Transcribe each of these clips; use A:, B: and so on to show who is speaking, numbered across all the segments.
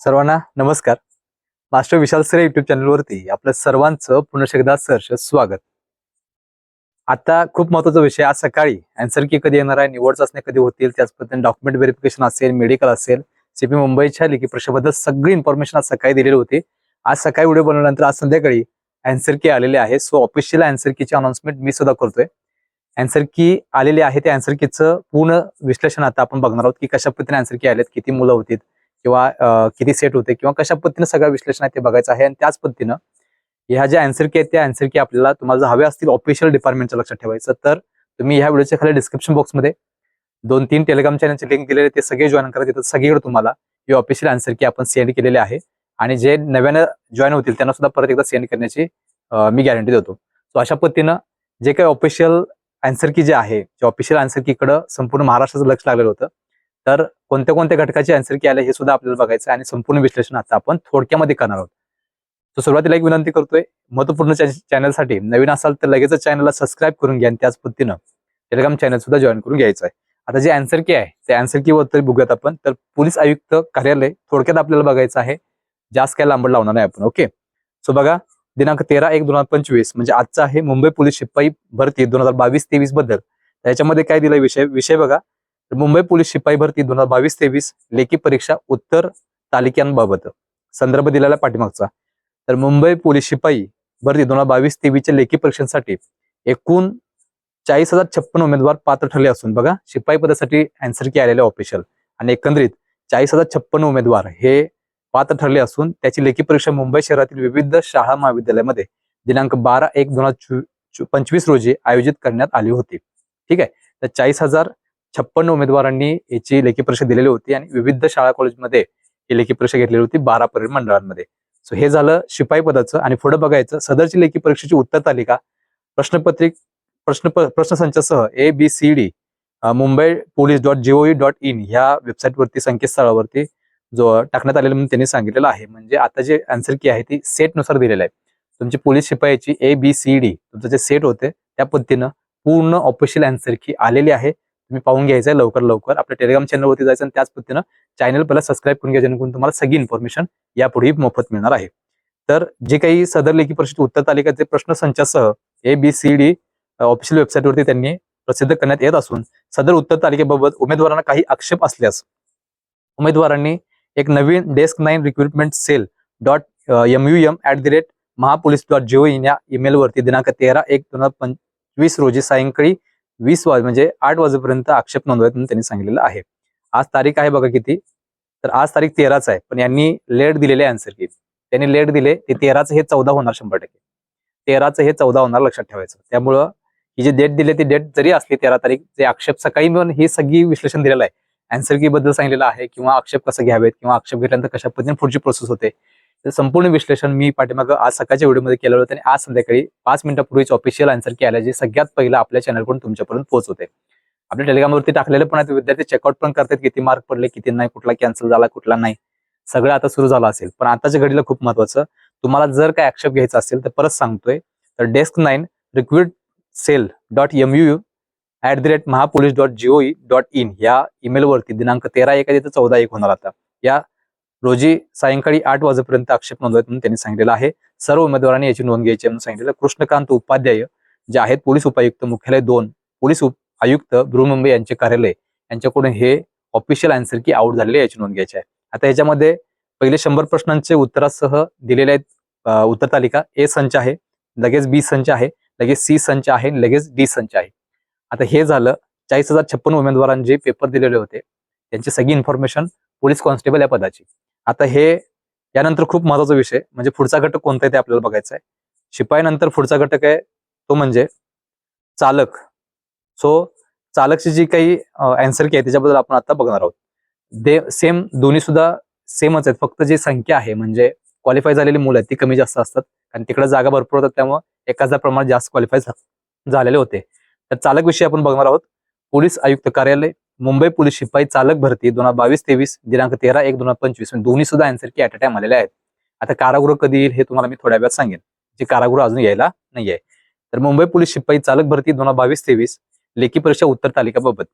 A: सर्वांना नमस्कार. मास्टर विशाल sir YouTube चॅनलवरती आपलं सर्वांचं पुन्हा एकदा सहर्ष स्वागत. आता खूप महत्त्वाचा विषय आज सकाळी अँसर की कधी येणार आहे निवड चाचण्या कधी होतील त्याच पद्धतीने डॉक्युमेंट व्हेरिफिकेशन असेल मेडिकल असेल सीपी मुंबईच्या लेखी परीक्षेबद्दल सगळी इन्फॉर्मेशन आज सकाळी दिलेली होती. आज सकाळी व्हिडिओ बनवल्यानंतर आज संध्याकाळी अँसर की आलेले आहे. सो ऑफिशियल अँसर कीची अनाउन्समेंट मी सुद्धा करतोय. अँसर की आलेली आहे त्या अँसर कीचं पूर्ण विश्लेषण आता आपण बघणार आहोत की कशा पद्धतीने अँसर की आलेत किती मुलं होतील किंवा किती सेट होते किंवा कशा पद्धतीने सगळं विश्लेषण आहे ते बघायचं आहे. आणि त्याच पद्धतीनं ह्या ज्या अँसर की आहेत त्या अँसर की आपल्याला तुम्हाला जर हवे असतील ऑफिशियल डिपार्टमेंटचं लक्षात ठेवायचं तर तुम्ही ह्या व्हिडिओच्या खाली डिस्क्रिप्शन बॉक्समध्ये दोन तीन टेलिग्राम चॅनलचे लिंक दिलेले ते सगळे जॉईन करा. तिथं सगळीकडे तुम्हाला हे ऑफिशियल आन्सर की आपण सेंड केलेले आहे. आणि जे नव्यानं जॉईन होतील त्यांना सुद्धा परत एकदा सेंड करण्याची मी गॅरंटी देतो. सो अशा पद्धतीनं जे काही ऑफिशियल अँसर की जे आहे जे ऑफिशियल आन्सर की इकडं संपूर्ण महाराष्ट्राचं लक्ष लागलेलं होतं तर कोणत्या कोणत्या घटकाचे आन्सर की आले हे सुद्धा आपल्याला बघायचं आहे आणि संपूर्ण विश्लेषण आता आपण थोडक्यामध्ये करणार आहोत. तर सुरुवातीला एक विनंती करतोय महत्त्वपूर्ण चॅनलसाठी नवीन असाल तर लगेच चॅनलला सबस्क्राईब करून घ्या आणि त्याच पद्धतीनं टेलिग्राम चॅनल सुद्धा जॉईन करून घ्यायचं आहे. आता जे अँसर की आहे त्या अँसर की बद्दल बघूयात आपण. तर पोलीस आयुक्त कार्यालय थोडक्यात आपल्याला बघायचं आहे. जास्त काय लांबड लावणार नाही आपण ओके सो बघा दिनांक तेरा एक दोन हजार पंचवीस म्हणजे आजचा आहे मुंबई पोलीस शिपाई भरती दोन हजार बावीस तेवीसबद्दल. त्याच्यामध्ये काय दिलाय विषय? विषय बघा मुंबई पोलीस शिपाई भरती दोन हजार बावीस तेवीस लेखी परीक्षा उत्तर तालिकांबाबत संदर्भ दिलेला पाठीमागचा. तर मुंबई पोलीस शिपाई भरती दोन हजार बावीस तेवीसच्या लेखी परीक्षांसाठी एकूण चाळीस हजार छप्पन उमेदवार पात्र ठरले असून बघा शिपाई पदासाठी अँसर की आलेले ऑफिशियल आणि एकंदरीत चाळीस हजार छप्पन उमेदवार हे पात्र ठरले असून त्याची लेखी परीक्षा मुंबई शहरातील विविध शाळा महाविद्यालयामध्ये दिनांक बारा एक दोन हजार पंचवीस रोजी आयोजित करण्यात आली होती. ठीक आहे? तर चाळीस हजार छप्पन्न उमेदवारांनी याची लेखी परीक्षा दिलेली होती आणि विविध शाळा कॉलेजमध्ये ही लेखी परीक्षा घेतलेली होती बारा पर्यटन मंडळांमध्ये. सो हे झालं शिपाई पदाचं आणि पुढे बघायचं सदरची लेखी परीक्षेची उत्तर तालिका प्रश्नपत्रिक प्रश्न प्रश्नसंचासह A B C D Mumbai police dot gov dot in ह्या वेबसाईटवरती संकेतस्थळावरती जो टाकण्यात आलेलं म्हणून त्यांनी सांगितलेलं आहे. म्हणजे आता जे आन्सर की आहे ती सेटनुसार दिलेलं आहे. तुमची पोलीस शिपायाची ए बी सी डी तुमचं जे सेट होते त्या पद्धतीनं पूर्ण ऑफिशियल आन्सर की आलेली आहे. तुम्ही पाहून घ्यायचं आहे लवकर लवकर. आपल्या टेलिग्राम चॅनलवरती जायचं आणि त्याच पद्धतीनं चॅनल पहिला सबस्क्राईब करून घ्या जेणेकरून तुम्हाला सगळी इन्फॉर्मेशन यापुढेही मोफत मिळणार आहे. तर जे काही सदर लेखी परिषद उत्तर तालिकाचे प्रश्न संचासह A B C D official वेबसाईटवरती त्यांनी प्रसिद्ध करण्यात येत असून सदर उत्तर तालिकेबाबत उमेदवारांना काही आक्षेप असल्यास उमेदवारांनी एक नवीन desk nine recruitment cell dot M U M at the rate Mahapolice dot gov in या ईमेलवरती दिनांक तेरा एक दोन हजार पंचवीस रोजी सायंकाळी वीस वाज म्हणजे आठ वाजेपर्यंत आक्षेप नोंदवायचा म्हणून त्यांनी सांगितलेलं आहे. आज तारीख आहे बघा किती? तर आज तारीख तेराच आहे. पण यांनी लेट दिलेले आन्सर की त्यांनी लेट दिले ते तेराचं हे चौदा होणार शंभर टक्के. तेराचं हे चौदा होणार लक्षात ठेवायचं. त्यामुळं ही जी डेट दिली ती डेट जरी असली तेरा तारीख जे आक्षेप सकाळी मिळून हे सगळी विश्लेषण दिलेलं आहे. अँसर की बद्दल सांगितलेलं आहे किंवा आक्षेप कसं घ्यावेत किंवा आक्षेप घेतल्यानंतर कशा पद्धतीने पुढची प्रोसेस होते संपूर्ण विश्लेषण मी पाठीमागं आज सकाळच्या व्हिडिओमध्ये केलं होतं आणि आज संध्याकाळी पाच मिनिटापूर्वीच ऑफिशियल आन्सर की जे सगळ्यात पहिलं आपल्या चॅनलकडून तुमच्यापर्यंत पोहोचवते आपल्या टेलिग्रामवरती टाकलेले पण आहेत विद्यार्थी चेकआउट पण करतात किती मार्क पडले किती नाही कुठला कॅन्सल झाला कुठला नाही. सगळं आता सुरू झालं असेल. पण आताच्या घडीला खूप महत्वाचं तुम्हाला जर काय आक्षेप घ्यायचा असेल तर परत सांगतोय तर desk nine recruit cell dot M U at the rate Mahapolice dot gov dot in या ईमेलवरती दिनांक तेरा एक आहे चौदा एक होणार आता. या रोजी सायंकाळी आठ वाजेपर्यंत आक्षेप नोंदवायचा म्हणून त्यांनी सांगितलेलं आहे. सर्व उमेदवारांनी याची नोंद घ्यायची म्हणून सांगितलेलं कृष्णकांत उपाध्याय जे आहेत पोलीस उपायुक्त मुख्यालय दोन पोलीस आयुक्त बृहमुंबई यांचे कार्यालय यांच्याकडून हे ऑफिशियल आन्सर की आउट झालेले याची नोंद घ्यायची आहे. आता याच्यामध्ये पहिले शंभर प्रश्नांचे उत्तरासह दिलेले आहेत उत्तर तालिका ए संच आहे लगेच बी संच आहे लगेच सी संच आहे लगेच डी संच आहे. आता हे झालं चाळीस हजार छप्पन उमेदवारांनी जे पेपर दिलेले होते त्यांची सगळी इन्फॉर्मेशन पोलीस कॉन्स्टेबल या पदाची. आता हे यानंतर खूप महत्त्वाचा विषय म्हणजे पुढचा घटक कोणता आहे ते आपल्याला बघायचा आहे. शिपाई नंतर पुढचा घटक आहे तो म्हणजे चालक. सो चालकची जी काही अँसर की आहे त्याच्याबद्दल आपण आता बघणार आहोत. दे सेम दोन्ही सुद्धा सेमच आहेत. फक्त जी संख्या आहे म्हणजे क्वालिफाय झालेली मुलं आहेत ती कमी जास्त असतात. कारण तिकडे जागा भरपूर होतात त्यामुळे एखादा प्रमाणात जास्त क्वालिफाय झालेले होते. तर चालक विषयी आपण बघणार आहोत. पोलीस आयुक्त कार्यालय मुंबई पोलीस शिपाई चालक भरती दोन हजार बावीस तेवीस दिनांक तेरा एक दोन हजार पंचवीस म्हणजे दोन्ही सुद्धा answer key at a time आलेले आहेत. आता कारागृह कधी येईल हे तुम्हाला मी थोड्या वेळात सांगेन. जे कारागृह अजून यायला नाही आहे तर मुंबई पोलीस शिपाई चालक भरती दोन हजार बावीस तेवीस लेखी परीक्षा उत्तर तालिकाबाबत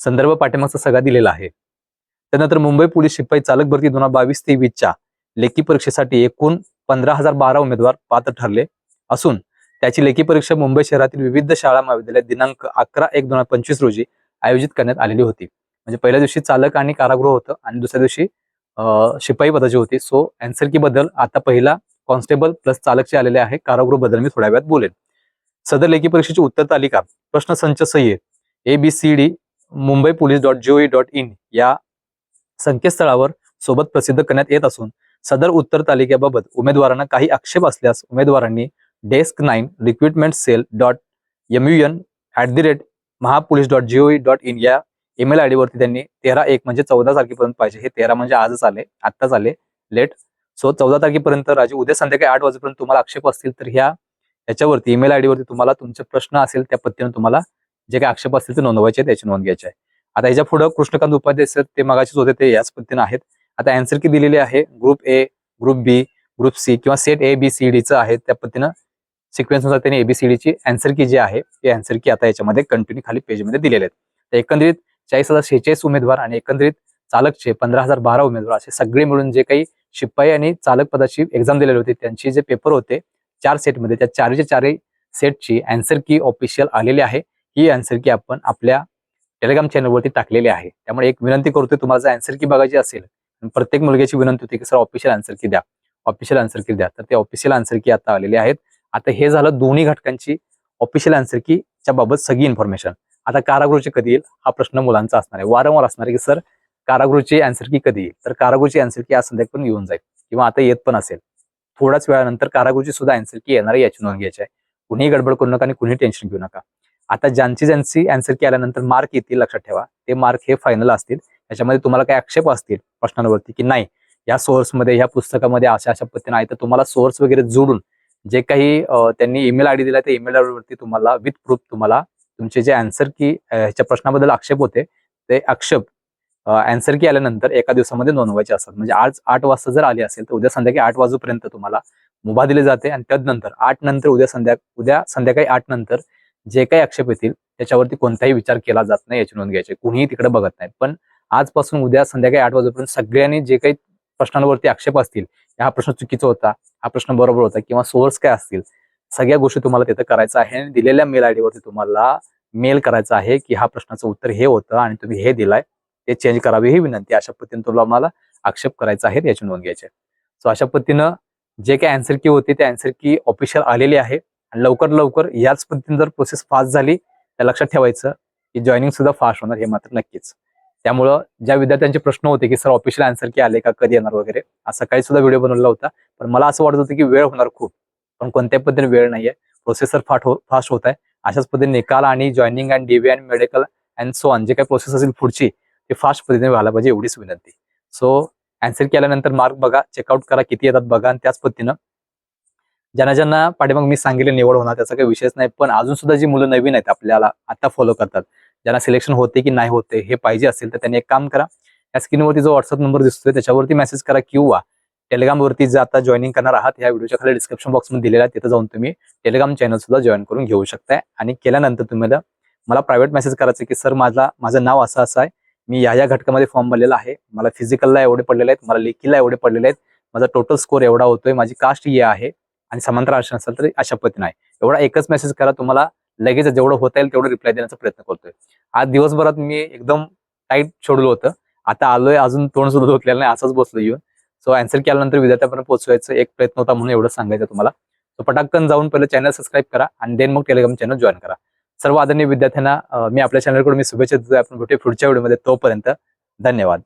A: संदर्भ पाठिंबाचा सगळा दिलेला आहे. त्यानंतर मुंबई पोलीस शिपाई चालक भरती दोन हजार बावीस तेवीसच्या लेखी परीक्षेसाठी एकूण पंधरा हजार बारा उमेदवार पात्र ठरले असून त्याची लेखी परीक्षा मुंबई शहरातील विविध शाळा महाविद्यालयात दिनांक अकरा एक दोन हजार पंचवीस रोजी आयोजित करण्यात आलेली होती. म्हणजे पहिल्या दिवशी चालक आणि कारागृह होतं आणि दुसऱ्या दिवशी शिपाई पदाची होती. सो अँसर की बद्दल आता पहिला कॉन्स्टेबल प्लस चालकचे आलेले आहे. कारागृहबद्दल मी थोड्या वेळात बोलेन. सदर लेखी परीक्षेची उत्तर तालिका प्रश्न संच सह्ये A B C D Mumbai police dot gov dot in या संकेतस्थळावर सोबत प्रसिद्ध करण्यात येत असून सदर उत्तर तालिकेबाबत उमेदवारांना काही आक्षेप असल्यास उमेदवारांनी desk nine recruitment cell dot M U N at the rate Mahapolice dot gov dot in या ईमेल आय वरती त्यांनी तेरा एक म्हणजे चौदा तारखेपर्यंत पाहिजे. हे तेरा म्हणजे आजच आले. आत्ताच आले. लेट. सो चौदा तारखेपर्यंत राजू उद्या संध्याकाळी आठ वाजेपर्यंत तुम्हाला आक्षेप असतील तर ह्या याच्यावरती ईमेल आय वरती तुम्हाला तुमचे प्रश्न असेल त्या पद्धतीने तुम्हाला जे काही आक्षेप असतील ते नोंदवायचे त्याची नोंद घ्यायची आहे. आता ह्याच्या पुढे कृष्णकांत उपाध्याय सर ते मगाशीच होते ते याच पद्धतीने आहेत. आता अँसर की दिलेली आहे? Group A group B group C किंवा सेट ए बी सी डीचं आहे त्या पद्धतीनं सिक्वेन्सनुसार त्यांनी एबीसीडीची अँसर की जी आहे ती अँसर की आता याच्यामध्ये कंटिन्यू खाली पेजमध्ये दिलेले आहेत. तर एकंदरीत चाळीस हजार शेहेचाळीस उमेदवार आणि एकंदरीत चालकचे पंधरा हजार बारा उमेदवार असे सगळे मिळून जे काही शिपाई आणि चालक पदाची एक्झाम दिलेली होती त्यांची जे पेपर होते चार सेटमध्ये त्या चारच्या चारही सेटची अँसर की ऑफिशियल आलेली आहे. ही अँसर की आपण आपल्या टेलिग्राम चॅनलवरती टाकलेली आहे. त्यामुळे एक विनंती करतोय तुम्हाला जर अँसर की बघायची असेल प्रत्येक मुलग्याची विनंती होती की सर ऑफिशियल आन्सर की द्या. ऑफिशियल आन्सर की द्या. तर ते ऑफिशियल आन्सर की आता आलेले आहेत. आता हे झालं दोन्ही घटकांची ऑफिशियल आन्सर की बाबत सगळी इन्फॉर्मेशन आता कारागृहची कधी येईल? हा प्रश्न मुलांचा असणार आहे. वारंवार असणार आहे की सर कारागृहची आन्सर की कधी येईल? तर कारागृहची आन्सर की आज संध्याकाळी येऊन जाईल किंवा आता येत पण असेल. थोड्याच वेळानंतर कारागृहची सुद्धा आन्सर की येणार आहे याची नोंद घ्यायची आहे. कुणीही गडबड करू नका आणि कुणीही टेन्शन घेऊ नका. आता ज्यांची ज्यांची आन्सर की आल्यानंतर मार्क येतील लक्षात ठेवा. ते मार्क हे फायनल असतील. त्याच्यामध्ये तुम्हाला काही आक्षेप असतील प्रश्नांवरती की नाही. या सोर्समध्ये या पुस्तकामध्ये अशा अशा पद्धतीने आहे तर तुम्हाला सोर्स वगैरे जोडून जे काही त्यांनी ईमेल आयडी दिला त्या ईमेल वरती तुम्हाला विथ प्रूफ तुम्हाला तुमचे जे अँसर की ह्याच्या प्रश्नाबद्दल आक्षेप होते ते आक्षेप अँसर की आल्यानंतर एका दिवसामध्ये नोंदवायचे असतात. म्हणजे आज आठ वाजता जर आले असेल तर उद्या संध्याकाळी आठ वाजूपर्यंत तुम्हाला मुभा दिली जाते आणि त्यानंतर आठ नंतर उद्या संध्या उद्या संध्याकाळी आठ नंतर जे काही आक्षेप येतील त्याच्यावरती कोणताही विचार केला जात नाही याची नोंद घ्यायची. कुणीही तिकडे बघत नाही. पण आजपासून उद्या संध्याकाळी आठ वाजेपर्यंत सगळ्यांनी जे काही प्रश्नांवरती आक्षेप असतील हा प्रश्न चुकीचा होता हा प्रश्न बरोबर होता किंवा सोर्स काय असतील सगळ्या गोष्टी तुम्हाला तिथं करायचं आहे आणि दिलेल्या मेल आयडी वरती तुम्हाला मेल करायचा आहे की हा प्रश्नाचं उत्तर हे होतं आणि तुम्ही हे दिलाय ते चेंज करावी ही विनंती. अशा पद्धतीने तुम्हाला आक्षेप करायचा आहे याची नोंद घ्यायची. सो अशा पद्धतीनं जे काही अँसर की होती ते अँसर की ऑफिशियल आलेली आहे आणि लवकर लवकर याच पद्धतीने जर प्रोसेस फास्ट झाली तर लक्षात ठेवायचं की जॉईनिंग सुद्धा फास्ट होणार हे मात्र नक्कीच. त्यामुळं ज्या विद्यार्थ्यांचे प्रश्न होते की सर ऑफिशियल आन्सर की आले का? कधी येणार वगैरे? असा काही सुद्धा व्हिडिओ बनवला होता. पण मला असं वाटत होतं की वेळ होणार खूप. पण कोणत्या पद्धतीने वेळ नाहीये. प्रोसेसर फाट हो फास्ट होत आहे. अशाच पद्धतीने निकाल आणि joining and DB and medical and so on जे काही प्रोसेस असेल पुढची ते फास्ट पद्धतीने व्हायला पाहिजे एवढीच विनंती. सो अन्सर केल्यानंतर मार्क बघा. चेकआउट करा. किती येतात बघा. आणि त्याच पद्धतीनं ज्यांना ज्यांना पाठीमाग मी सांगितले निवड होणार त्याचा काही विषयच नाही. पण अजून सुद्धा जी मुलं नवीन आहेत आपल्याला आता फॉलो करतात ज्यांना सिलेक्शन होते की नाही होते हे पाहिजे असेल तर त्यांनी एक काम करा. या स्क्रीनवरती जो व्हॉट्सअप नंबर दिसतोय त्याच्यावरती मेसेज करा किंवा टेलिग्रामवरती जे आता जॉईनिंग करणार आहात या व्हिडिओच्या खाली डिस्क्रिप्शन बॉक्समध्ये दिलेला आहे तिथं जाऊन तुम्ही टेलिग्राम चॅनल सुद्धा जॉईन करून घेऊ शकताय. आणि केल्यानंतर तुम्हाला मला प्रायव्हेट मेसेज करायचं की सर माझा माझं नाव असं असं आहे. मी या या घटकामध्ये फॉर्म भरलेला आहे. मला फिजिकलला एवढे पडलेले आहेत मला लेखीला एवढे पडलेले आहेत. माझा टोटल स्कोर एवढा होतोय. माझी कास्ट ये आहे. आणि समांतर आरक्षण असेल तर अशा पद्धतीने आहे. एवढा एकच मेसेज करा तुम्हाला लगेच जेवढं होता येईल तेवढं रिप्लाय देण्याचा प्रयत्न करतोय. आज दिवसभरात मी एकदम टाईट शेड्यूल होतं. आता आलोय अजून तोंड सुद्धा धुतलेलं नाही असंच बसलो येऊन. सो आन्सर केल्यानंतर विद्यार्थ्यापर्यंत पोहोचवायचं एक प्रयत्न होता म्हणून एवढं सांगायचं तुम्हाला. सो पटाकन जाऊन पहिलं चॅनल सबस्क्राईब करा आणि देन मग टेलिग्राम चॅनल जॉईन करा. सर्व आदरणीय विद्यार्थ्यांना मी आपल्या चॅनलकडून मी शुभेच्छा देतोय. आपण भेटू पुढच्या व्हिडिओमध्ये तोपर्यंत धन्यवाद.